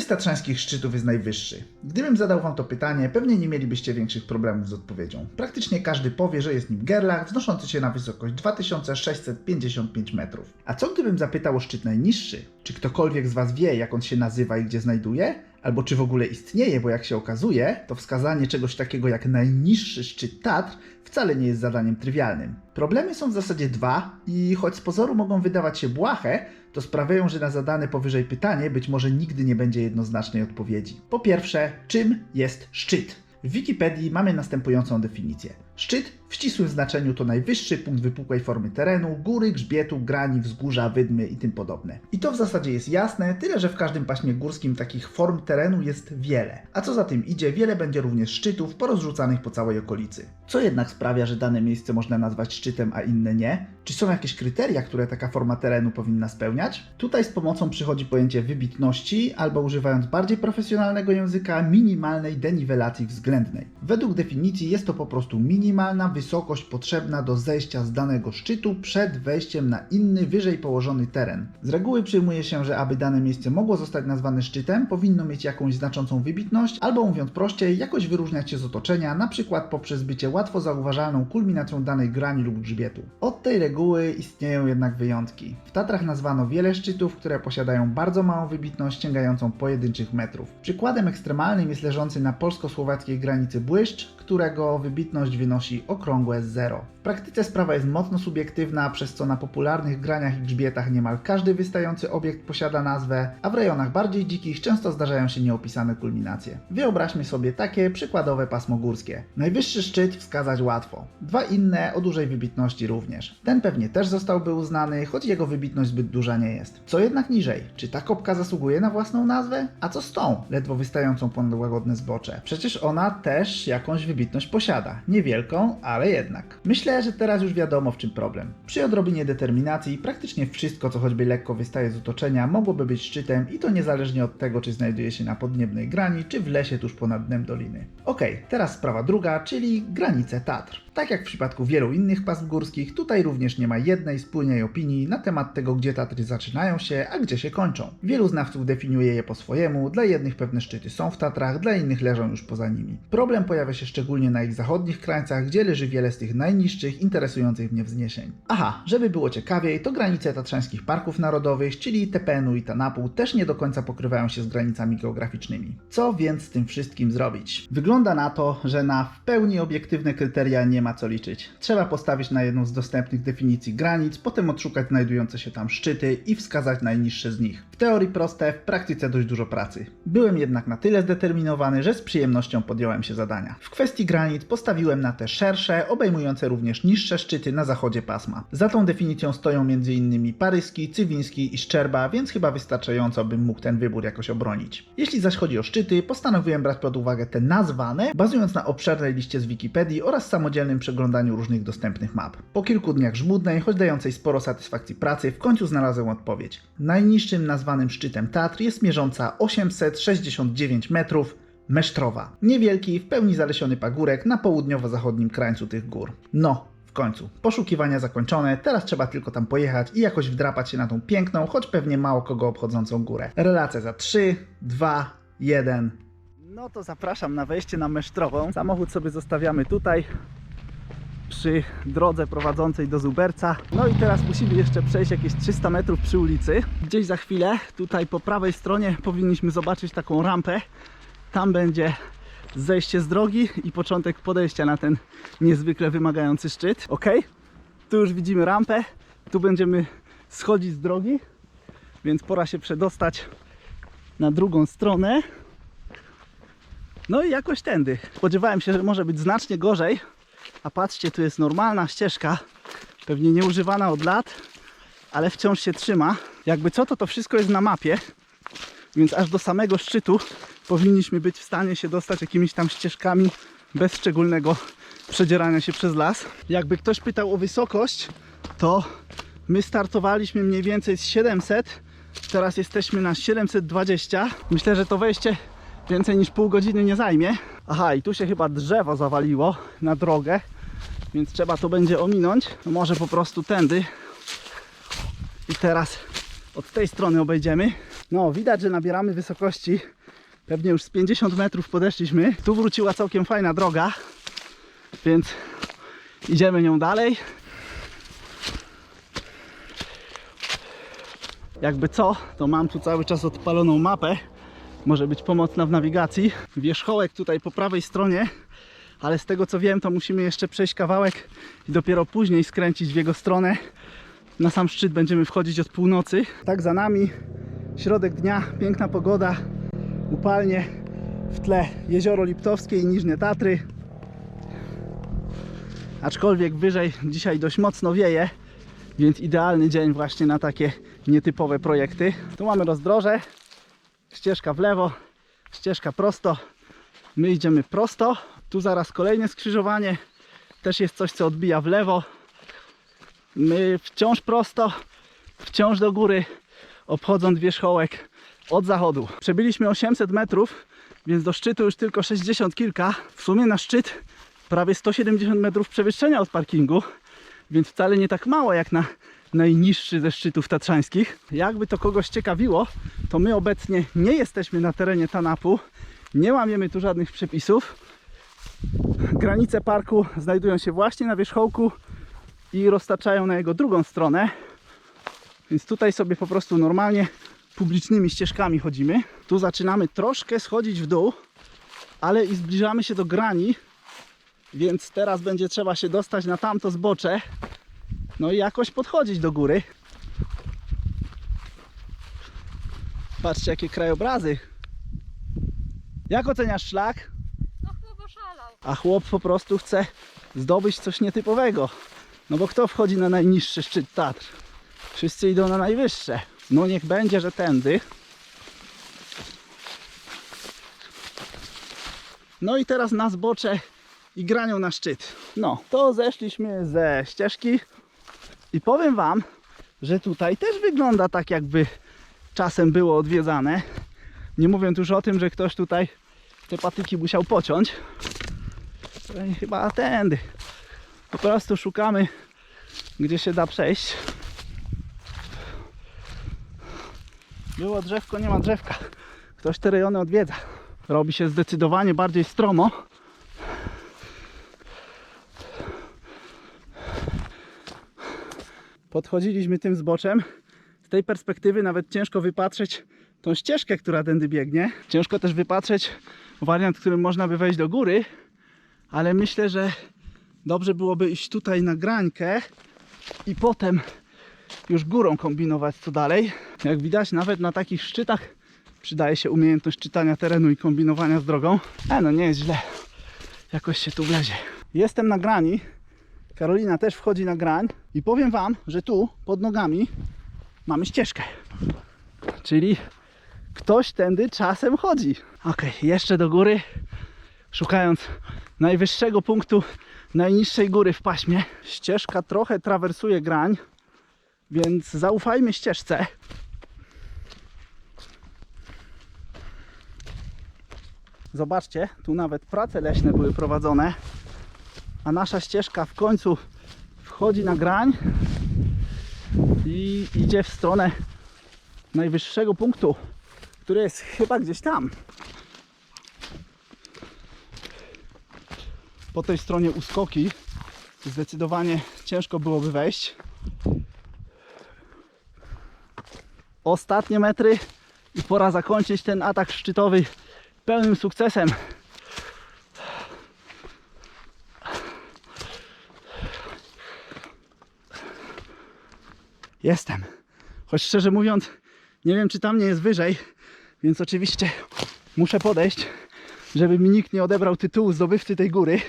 Który z tatrzańskich szczytów jest najwyższy? Gdybym zadał wam to pytanie, pewnie nie mielibyście większych problemów z odpowiedzią. Praktycznie każdy powie, że jest nim Gerlach, wznoszący się na wysokość 2655 metrów. A co gdybym zapytał o szczyt najniższy? Czy ktokolwiek z was wie, jak on się nazywa i gdzie znajduje? Albo czy w ogóle istnieje, bo jak się okazuje, to wskazanie czegoś takiego jak najniższy szczyt Tatr wcale nie jest zadaniem trywialnym. Problemy są w zasadzie dwa i choć z pozoru mogą wydawać się błahe, to sprawiają, że na zadane powyżej pytanie być może nigdy nie będzie jednoznacznej odpowiedzi. Po pierwsze, czym jest szczyt? W Wikipedii mamy następującą definicję. Szczyt w ścisłym znaczeniu to najwyższy punkt wypukłej formy terenu, góry, grzbietu, grani, wzgórza, wydmy i tym podobne. I to w zasadzie jest jasne, tyle że w każdym paśmie górskim takich form terenu jest wiele. A co za tym idzie, wiele będzie również szczytów porozrzucanych po całej okolicy. Co jednak sprawia, że dane miejsce można nazwać szczytem, a inne nie? Czy są jakieś kryteria, które taka forma terenu powinna spełniać? Tutaj z pomocą przychodzi pojęcie wybitności, albo używając bardziej profesjonalnego języka, minimalnej deniwelacji względnej. Według definicji jest to po prostu minimalna wysokość potrzebna do zejścia z danego szczytu przed wejściem na inny, wyżej położony teren. Z reguły przyjmuje się, że aby dane miejsce mogło zostać nazwane szczytem, powinno mieć jakąś znaczącą wybitność, albo mówiąc prościej, jakoś wyróżniać się z otoczenia, przykład poprzez bycie łatwo zauważalną kulminacją danej grani lub grzbietu. Od tej reguły istnieją jednak wyjątki. W Tatrach nazwano wiele szczytów, które posiadają bardzo małą wybitność, sięgającą pojedynczych metrów. Przykładem ekstremalnym jest leżący na polsko-słowackiej granicy Błyszcz, którego wybitność wynosi okrągłe wrong with zero. W praktyce sprawa jest mocno subiektywna, przez co na popularnych graniach i grzbietach niemal każdy wystający obiekt posiada nazwę, a w rejonach bardziej dzikich często zdarzają się nieopisane kulminacje. Wyobraźmy sobie takie przykładowe pasmo górskie. Najwyższy szczyt wskazać łatwo. Dwa inne o dużej wybitności również. Ten pewnie też zostałby uznany, choć jego wybitność zbyt duża nie jest. Co jednak niżej? Czy ta kopka zasługuje na własną nazwę? A co z tą, ledwo wystającą ponad łagodne zbocze? Przecież ona też jakąś wybitność posiada. Niewielką, ale jednak. Myślę, że teraz już wiadomo w czym problem. Przy odrobinie determinacji praktycznie wszystko, co choćby lekko wystaje z otoczenia, mogłoby być szczytem i to niezależnie od tego, czy znajduje się na podniebnej grani, czy w lesie tuż ponad dnem doliny. Okej, teraz sprawa druga, czyli granice Tatr. Tak jak w przypadku wielu innych pasm górskich, tutaj również nie ma jednej spójnej opinii na temat tego, gdzie Tatry zaczynają się, a gdzie się kończą. Wielu znawców definiuje je po swojemu, dla jednych pewne szczyty są w Tatrach, dla innych leżą już poza nimi. Problem pojawia się szczególnie na ich zachodnich krańcach, gdzie leży wiele z tych najniższych, interesujących mnie wzniesień. Aha, żeby było ciekawiej, to granice tatrzańskich parków narodowych, czyli Tepenu i Tanapu, też nie do końca pokrywają się z granicami geograficznymi. Co więc z tym wszystkim zrobić? Wygląda na to, że na w pełni obiektywne kryteria nie ma co liczyć. Trzeba postawić na jedną z dostępnych definicji granic, potem odszukać znajdujące się tam szczyty i wskazać najniższe z nich. Teorii proste, w praktyce dość dużo pracy. Byłem jednak na tyle zdeterminowany, że z przyjemnością podjąłem się zadania. W kwestii granic postawiłem na te szersze, obejmujące również niższe szczyty na zachodzie pasma. Za tą definicją stoją m.in. Paryski, Cywiński i Szczerba, więc chyba wystarczająco bym mógł ten wybór jakoś obronić. Jeśli zaś chodzi o szczyty, postanowiłem brać pod uwagę te nazwane, bazując na obszernej liście z Wikipedii oraz samodzielnym przeglądaniu różnych dostępnych map. Po kilku dniach żmudnej, choć dającej sporo satysfakcji pracy, w końcu znalazłem odpowiedź. Najniższym nazwanym szczytem Tatr jest mierząca 869 metrów, Mesztrowa. Niewielki, w pełni zalesiony pagórek na południowo-zachodnim krańcu tych gór. No, w końcu. Poszukiwania zakończone, teraz trzeba tylko tam pojechać i jakoś wdrapać się na tą piękną, choć pewnie mało kogo obchodzącą górę. Relacja za 3, 2, 1. No to zapraszam na wejście na Mesztrową. Samochód sobie zostawiamy tutaj przy drodze prowadzącej do Zuberca. No i teraz musimy jeszcze przejść jakieś 300 metrów przy ulicy. Gdzieś za chwilę, tutaj po prawej stronie powinniśmy zobaczyć taką rampę. Tam będzie zejście z drogi i początek podejścia na ten niezwykle wymagający szczyt. Ok, tu już widzimy rampę, tu będziemy schodzić z drogi, więc pora się przedostać na drugą stronę. No i jakoś tędy. Spodziewałem się, że może być znacznie gorzej, a patrzcie, tu jest normalna ścieżka, pewnie nieużywana od lat, ale wciąż się trzyma. Jakby co, to to wszystko jest na mapie, więc aż do samego szczytu powinniśmy być w stanie się dostać jakimiś tam ścieżkami bez szczególnego przedzierania się przez las. Jakby ktoś pytał o wysokość, to my startowaliśmy mniej więcej z 700, teraz jesteśmy na 720. Myślę, że to wejście więcej niż pół godziny nie zajmie. Aha, i tu się chyba drzewo zawaliło na drogę, więc trzeba to będzie ominąć. No może po prostu tędy. I teraz od tej strony obejdziemy. No, widać, że nabieramy wysokości. Pewnie już z 50 metrów podeszliśmy. Tu wróciła całkiem fajna droga, więc idziemy nią dalej. Jakby co, to mam tu cały czas odpaloną mapę. Może być pomocna w nawigacji. Wierzchołek tutaj po prawej stronie, ale z tego co wiem, to musimy jeszcze przejść kawałek i dopiero później skręcić w jego stronę. Na sam szczyt będziemy wchodzić od północy. Tak za nami, środek dnia, piękna pogoda, upalnie. W tle jezioro Liptowskie i Niżnie Tatry. Aczkolwiek wyżej dzisiaj dość mocno wieje, więc idealny dzień właśnie na takie nietypowe projekty. Tu mamy rozdroże, ścieżka w lewo, ścieżka prosto. My idziemy prosto. Tu zaraz kolejne skrzyżowanie. Też jest coś, co odbija w lewo. My wciąż prosto, wciąż do góry, obchodząc wierzchołek od zachodu. Przebyliśmy 800 metrów, więc do szczytu już tylko 60 kilka. W sumie na szczyt prawie 170 metrów przewyższenia od parkingu, więc wcale nie tak mało jak na najniższy ze szczytów tatrzańskich. Jakby to kogoś ciekawiło, to my obecnie nie jesteśmy na terenie Tanapu, nie łamiemy tu żadnych przepisów. Granice parku znajdują się właśnie na wierzchołku i roztaczają na jego drugą stronę. Więc tutaj sobie po prostu normalnie publicznymi ścieżkami chodzimy. Tu zaczynamy troszkę schodzić w dół, ale i zbliżamy się do grani, więc teraz będzie trzeba się dostać na tamto zbocze, no i jakoś podchodzić do góry. Patrzcie jakie krajobrazy. Jak oceniasz szlak? No chłop oszalał. A chłop po prostu chce zdobyć coś nietypowego. No bo kto wchodzi na najniższy szczyt Tatr? Wszyscy idą na najwyższe. No niech będzie, że tędy. No i teraz na zbocze i granią na szczyt. No, to zeszliśmy ze ścieżki i powiem Wam, że tutaj też wygląda tak jakby czasem było odwiedzane. Nie mówiąc już o tym, że ktoś tutaj te patyki musiał pociąć. Nie chyba tędy. Po prostu szukamy, gdzie się da przejść. Było drzewko, nie ma drzewka. Ktoś te rejony odwiedza. Robi się zdecydowanie bardziej stromo. Podchodziliśmy tym zboczem. Z tej perspektywy nawet ciężko wypatrzeć tą ścieżkę, która tędy biegnie. Ciężko też wypatrzeć wariant, którym można by wejść do góry, ale myślę, że dobrze byłoby iść tutaj na grańkę i potem już górą kombinować co dalej. Jak widać, nawet na takich szczytach przydaje się umiejętność czytania terenu i kombinowania z drogą. E, no nie jest źle. Jakoś się tu wlezie. Jestem na grani. Karolina też wchodzi na grań i powiem Wam, że tu pod nogami mamy ścieżkę. Czyli ktoś tędy czasem chodzi. Ok, jeszcze do góry, szukając najwyższego punktu najniższej góry w paśmie. Ścieżka trochę trawersuje grań, więc zaufajmy ścieżce. Zobaczcie, tu nawet prace leśne były prowadzone, a nasza ścieżka w końcu wchodzi na grań i idzie w stronę najwyższego punktu, który jest chyba gdzieś tam. Po tej stronie uskoki zdecydowanie ciężko byłoby wejść. Ostatnie metry i pora zakończyć ten atak szczytowy pełnym sukcesem. Jestem. Choć szczerze mówiąc, nie wiem czy tam nie jest wyżej, więc oczywiście muszę podejść, żeby mi nikt nie odebrał tytułu zdobywcy tej góry.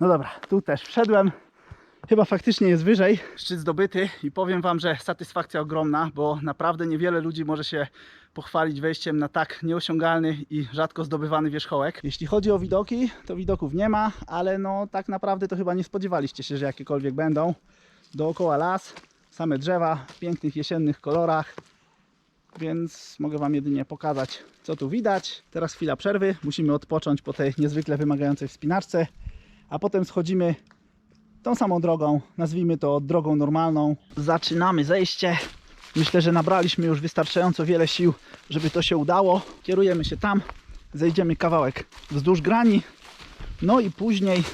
No dobra, tu też wszedłem. Chyba faktycznie jest wyżej. Szczyt zdobyty i powiem Wam, że satysfakcja ogromna, bo naprawdę niewiele ludzi może się pochwalić wejściem na tak nieosiągalny i rzadko zdobywany wierzchołek. Jeśli chodzi o widoki, to widoków nie ma, ale no tak naprawdę to chyba nie spodziewaliście się, że jakiekolwiek będą. Dookoła las, same drzewa w pięknych jesiennych kolorach, więc mogę Wam jedynie pokazać, co tu widać. Teraz chwila przerwy, musimy odpocząć po tej niezwykle wymagającej wspinaczce, a potem schodzimy tą samą drogą, nazwijmy to drogą normalną. Zaczynamy zejście. Myślę, że nabraliśmy już wystarczająco wiele sił, żeby to się udało. Kierujemy się tam, zejdziemy kawałek wzdłuż grani, no i później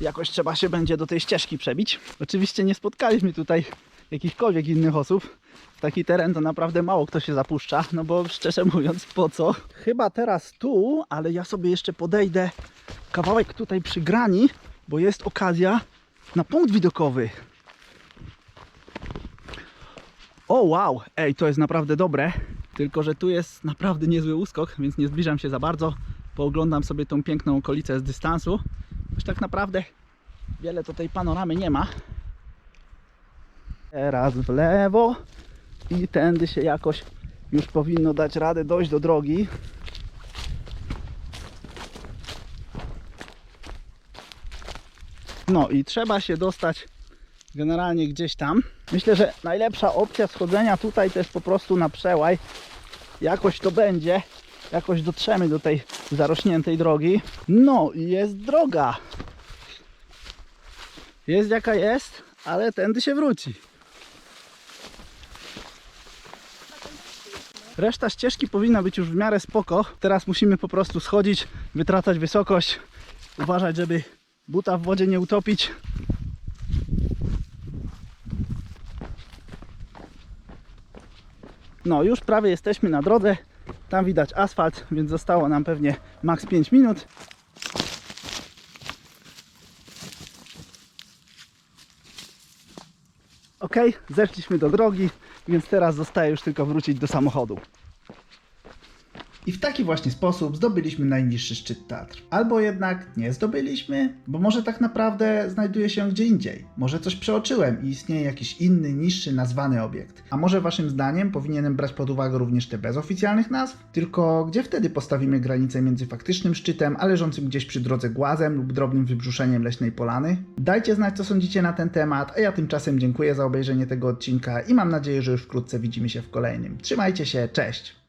jakoś trzeba się będzie do tej ścieżki przebić. Oczywiście nie spotkaliśmy tutaj jakichkolwiek innych osób. W taki teren to naprawdę mało kto się zapuszcza, no bo szczerze mówiąc po co? Chyba teraz tu, ale ja sobie jeszcze podejdę kawałek tutaj przy grani, bo jest okazja na punkt widokowy. O wow, ej, to jest naprawdę dobre. Tylko, że tu jest naprawdę niezły uskok, więc nie zbliżam się za bardzo. Pooglądam sobie tą piękną okolicę z dystansu. Już tak naprawdę wiele to tej panoramy nie ma. Teraz w lewo i tędy się jakoś już powinno dać radę dojść do drogi. No i trzeba się dostać generalnie gdzieś tam. Myślę, że najlepsza opcja schodzenia tutaj to jest po prostu na przełaj. Jakoś to będzie. Jakoś dotrzemy do tej zarośniętej drogi. No i jest droga. Jest jaka jest, ale tędy się wróci. Reszta ścieżki powinna być już w miarę spoko. Teraz musimy po prostu schodzić, wytracać wysokość, uważać, żeby buta w wodzie nie utopić. No, już prawie jesteśmy na drodze. Tam widać asfalt, więc zostało nam pewnie maks 5 minut. Ok, zeszliśmy do drogi, więc teraz zostaje już tylko wrócić do samochodu. I w taki właśnie sposób zdobyliśmy najniższy szczyt Tatr. Albo jednak nie zdobyliśmy, bo może tak naprawdę znajduje się gdzie indziej. Może coś przeoczyłem i istnieje jakiś inny, niższy, nazwany obiekt. A może waszym zdaniem powinienem brać pod uwagę również te bez oficjalnych nazw? Tylko gdzie wtedy postawimy granicę między faktycznym szczytem, a leżącym gdzieś przy drodze głazem lub drobnym wybrzuszeniem leśnej polany? Dajcie znać, co sądzicie na ten temat, a ja tymczasem dziękuję za obejrzenie tego odcinka i mam nadzieję, że już wkrótce widzimy się w kolejnym. Trzymajcie się, cześć!